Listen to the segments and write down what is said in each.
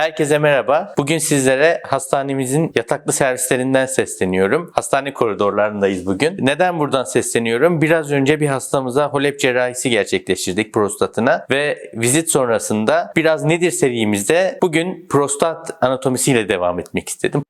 Herkese merhaba. Bugün sizlere hastanemizin yataklı servislerinden sesleniyorum. Hastane koridorlarındayız bugün. Neden buradan sesleniyorum? Biraz önce bir hastamıza HOLEP cerrahisi gerçekleştirdik prostatına ve vizit sonrasında biraz nedir serimizde bugün prostat anatomisiyle devam etmek istedim.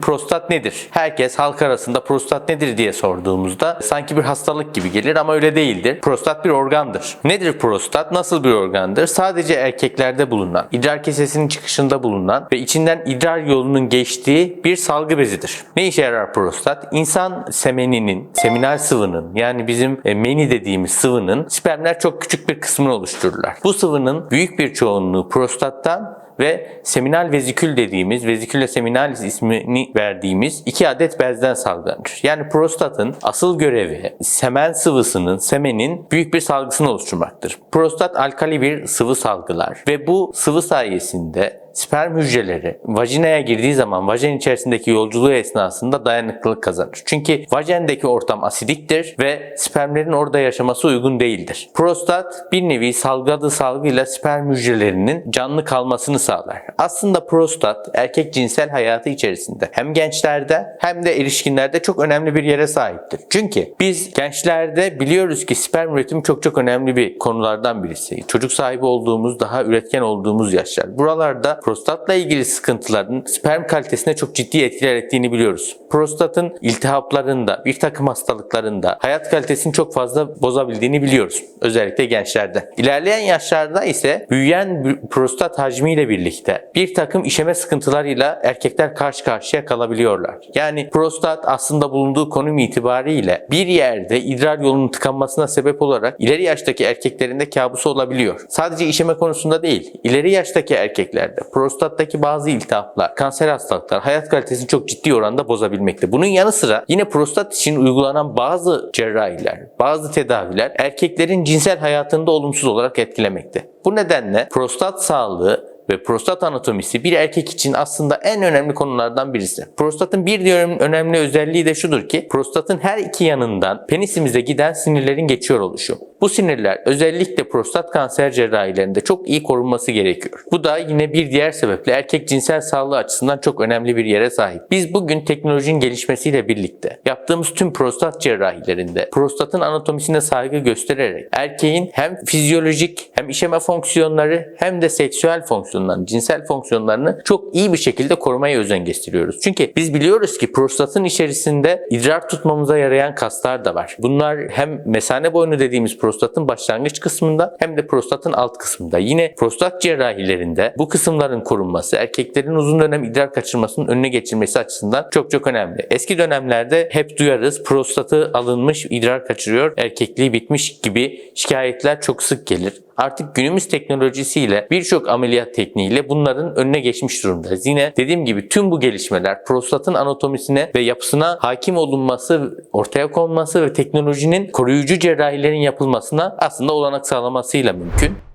Prostat nedir? Herkes halk arasında prostat nedir diye sorduğumuzda sanki bir hastalık gibi gelir ama öyle değildir. Prostat bir organdır. Nedir prostat? Nasıl bir organdır? Sadece erkeklerde bulunan, idrar kesesinin çıkışında bulunan ve içinden idrar yolunun geçtiği bir salgı bezidir. Ne işe yarar prostat? İnsan semeninin, seminal sıvının yani bizim e, meni dediğimiz sıvının spermler çok küçük bir kısmını oluştururlar. Bu sıvının büyük bir çoğunluğu prostattan ve seminal vezikül dediğimiz, vezikülle seminalis ismini verdiğimiz iki adet bezden salgılanır. Yani prostatın asıl görevi semen sıvısının, semenin büyük bir salgısını oluşturmaktır. Prostat alkali bir sıvı salgılar ve bu sıvı sayesinde sperm hücreleri vajinaya girdiği zaman vajen içerisindeki yolculuğu esnasında dayanıklılık kazanır. Çünkü vajendeki ortam asidiktir ve spermlerin orada yaşaması uygun değildir. Prostat bir nevi salgıladığı salgıyla sperm hücrelerinin canlı kalmasını sağlar. Aslında prostat erkek cinsel hayatı içerisinde hem gençlerde hem de erişkinlerde çok önemli bir yere sahiptir. Çünkü biz gençlerde biliyoruz ki sperm üretimi çok çok önemli bir konulardan birisi. Çocuk sahibi olduğumuz, daha üretken olduğumuz yaşlar. Buralarda prostatla ilgili sıkıntıların sperm kalitesine çok ciddi etkiler ettiğini biliyoruz. Prostatın iltihaplarında, bir takım hastalıklarında hayat kalitesini çok fazla bozabildiğini biliyoruz. Özellikle gençlerde. İlerleyen yaşlarda ise büyüyen prostat hacmiyle birlikte bir takım işeme sıkıntılarıyla erkekler karşı karşıya kalabiliyorlar. Yani prostat aslında bulunduğu konum itibariyle bir yerde idrar yolunun tıkanmasına sebep olarak ileri yaştaki erkeklerin de kabusu olabiliyor. Sadece işeme konusunda değil, ileri yaştaki erkeklerde prostattaki bazı iltihaplar, kanser hastalıklar hayat kalitesini çok ciddi oranda bozabilmekte. Bunun yanı sıra yine prostat için uygulanan bazı cerrahiler, bazı tedaviler erkeklerin cinsel hayatında olumsuz olarak etkilemekte. Bu nedenle prostat sağlığı ve prostat anatomisi bir erkek için aslında en önemli konulardan birisi. Prostatın bir diğer önemli özelliği de şudur ki prostatın her iki yanından penisimize giden sinirlerin geçiyor oluşu. Bu sinirler özellikle prostat kanser cerrahilerinde çok iyi korunması gerekiyor. Bu da yine bir diğer sebeple erkek cinsel sağlığı açısından çok önemli bir yere sahip. Biz bugün teknolojinin gelişmesiyle birlikte yaptığımız tüm prostat cerrahilerinde prostatın anatomisine saygı göstererek erkeğin hem fizyolojik hem işeme fonksiyonları hem de seksüel fonksiyonlarını, cinsel fonksiyonlarını çok iyi bir şekilde korumaya özen gösteriyoruz. Çünkü biz biliyoruz ki prostatın içerisinde idrar tutmamıza yarayan kaslar da var. Bunlar hem mesane boynu dediğimiz prostatın başlangıç kısmında hem de prostatın alt kısmında. Yine prostat cerrahilerinde bu kısımların korunması, erkeklerin uzun dönem idrar kaçırmasının önüne geçilmesi açısından çok çok önemli. Eski dönemlerde hep duyarız prostatı alınmış, idrar kaçırıyor, erkekliği bitmiş gibi şikayetler çok sık gelir. Artık günümüz teknolojisiyle birçok ameliyat tekniğiyle bunların önüne geçmiş durumdayız. Yine dediğim gibi tüm bu gelişmeler prostatın anatomisine ve yapısına hakim olunması, ortaya konması ve teknolojinin koruyucu cerrahilerin yapılmasına aslında olanak sağlamasıyla mümkün.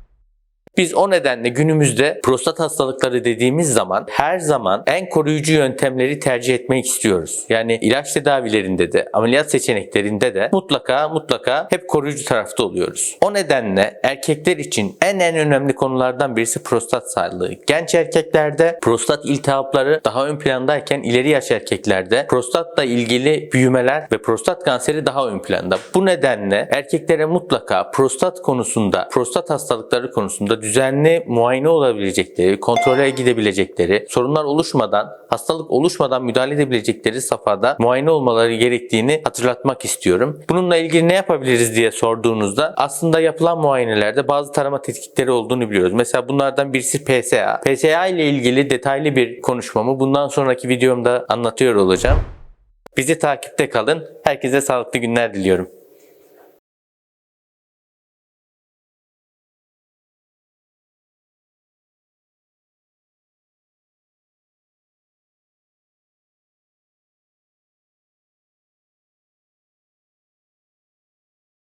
Biz o nedenle günümüzde prostat hastalıkları dediğimiz zaman her zaman en koruyucu yöntemleri tercih etmek istiyoruz. Yani ilaç tedavilerinde de, ameliyat seçeneklerinde de mutlaka mutlaka hep koruyucu tarafta oluyoruz. O nedenle erkekler için en en önemli konulardan birisi prostat sağlığı. Genç erkeklerde prostat iltihapları daha ön plandayken ileri yaş erkeklerde prostatla ilgili büyümeler ve prostat kanseri daha ön planda. Bu nedenle erkeklere mutlaka prostat konusunda, prostat hastalıkları konusunda düzenli muayene olabilecekleri, kontrole gidebilecekleri, sorunlar oluşmadan, hastalık oluşmadan müdahale edebilecekleri safhada muayene olmaları gerektiğini hatırlatmak istiyorum. Bununla ilgili ne yapabiliriz diye sorduğunuzda aslında yapılan muayenelerde bazı tarama tetkikleri olduğunu biliyoruz. Mesela bunlardan birisi PSA. PSA ile ilgili detaylı bir konuşmamı bundan sonraki videomda anlatıyor olacağım. Bizi takipte kalın. Herkese sağlıklı günler diliyorum.